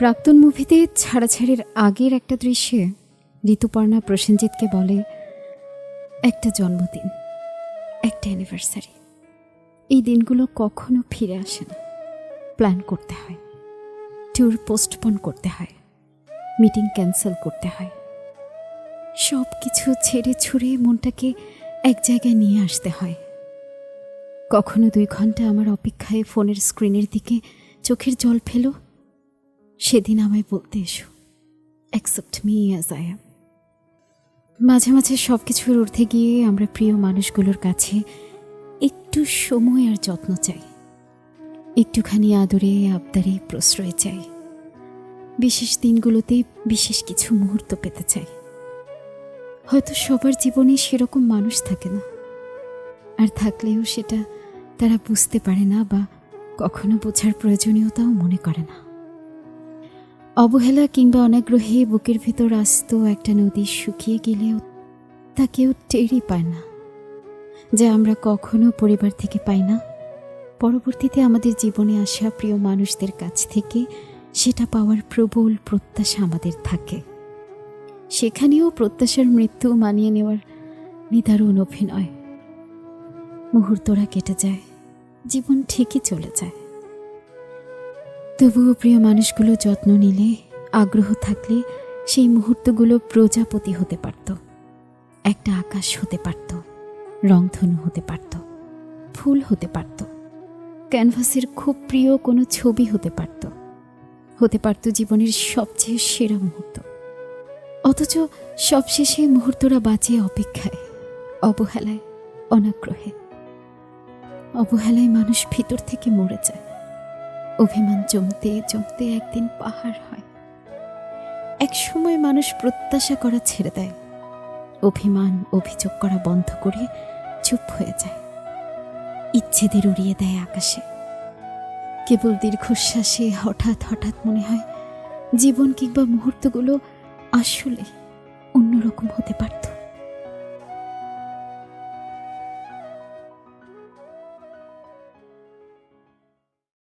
প্রাক্তন মুভিতে ছাড়াছাড়ির আগের একটা দৃশ্যে ঋতুপর্ণা প্রসেনজিৎকে বলে, একটা জন্মদিন, একটা অ্যানিভার্সারি এই দিনগুলো কখনো ফিরে আসে না। প্ল্যান করতে হয় ট্যুর পোস্টপন করতে হয় মিটিং ক্যান্সেল করতে হয়। সব কিছু ছেড়ে ছুড়ে মনটাকে এক জায়গায় নিয়ে আসতে হয়। কখনো দুই ঘণ্টা আমার অপেক্ষায় ফোনের স্ক্রিনের দিকে চোখের জল ফেলো সেদিন আমায় বলতে এসো accept me as I am মাঝে মাঝে সব কিছুর ঊর্ধ্বে গিয়ে আমরা প্রিয় মানুষগুলোর কাছে একটু সময় আর যত্ন চাই। একটুখানি আদরে আবদারে প্রশ্রয় চাই। বিশেষ দিনগুলোতে বিশেষ কিছু মুহূর্ত পেতে চাই। হয়তো সবার জীবনে সেরকম মানুষ থাকে না। আর থাকলেও সেটা তারা বুঝতে পারে না বা কখনো বোঝার প্রয়োজনীয়তাও মনে করে না। অবহেলা কিংবা অনাগ্রহে বুকের ভিতর আসতো একটা নদী শুকিয়ে গেলেও তা কেউ টেরই পায় না, যা আমরা কখনো পরিবার থেকে পাই না। পরবর্তীতে আমাদের জীবনে আসা প্রিয় মানুষদের কাছ থেকে সেটা পাওয়ার প্রবল প্রত্যাশা আমাদের থাকে। সেখানেও প্রত্যাশার মৃত্যু মানিয়ে নেওয়ার নিদারুণ অভিনয়। মুহূর্তরা কেটে যায়, জীবন ঠিকই চলে যায়। তবুও প্রিয় মানুষগুলো যত্ন নিলে, আগ্রহ থাকলে সেই মুহূর্তগুলো প্রজাপতি হতে পারত। একটা আকাশ হতে পারত, রংধনু হতে পারত, ফুল হতে পারত, ক্যানভাসের খুব প্রিয় কোনো ছবি হতে পারত হতে পারত জীবনের সবচেয়ে সেরা মুহূর্ত। অথচ সবশেষে মুহূর্তরা বাঁচে অপেক্ষায়, অবহেলায়, অনাগ্রহে। অবহেলায় মানুষ ভিতর থেকে মরে যায়। অভিমান জমতে জমতে একদিন পাহাড় হয়। এক সময় মানুষ প্রত্যাশা করা ছেড়ে দেয়। অভিমান, অভিযোগ করা বন্ধ করে চুপ হয়ে যায়। ইচ্ছেদের উড়িয়ে দেয় আকাশে। কেবল দীর্ঘশ্বাসে হঠাৎ হঠাৎ মনে হয়, জীবন কিংবা মুহূর্তগুলো আসলে অন্যরকম হতে পারত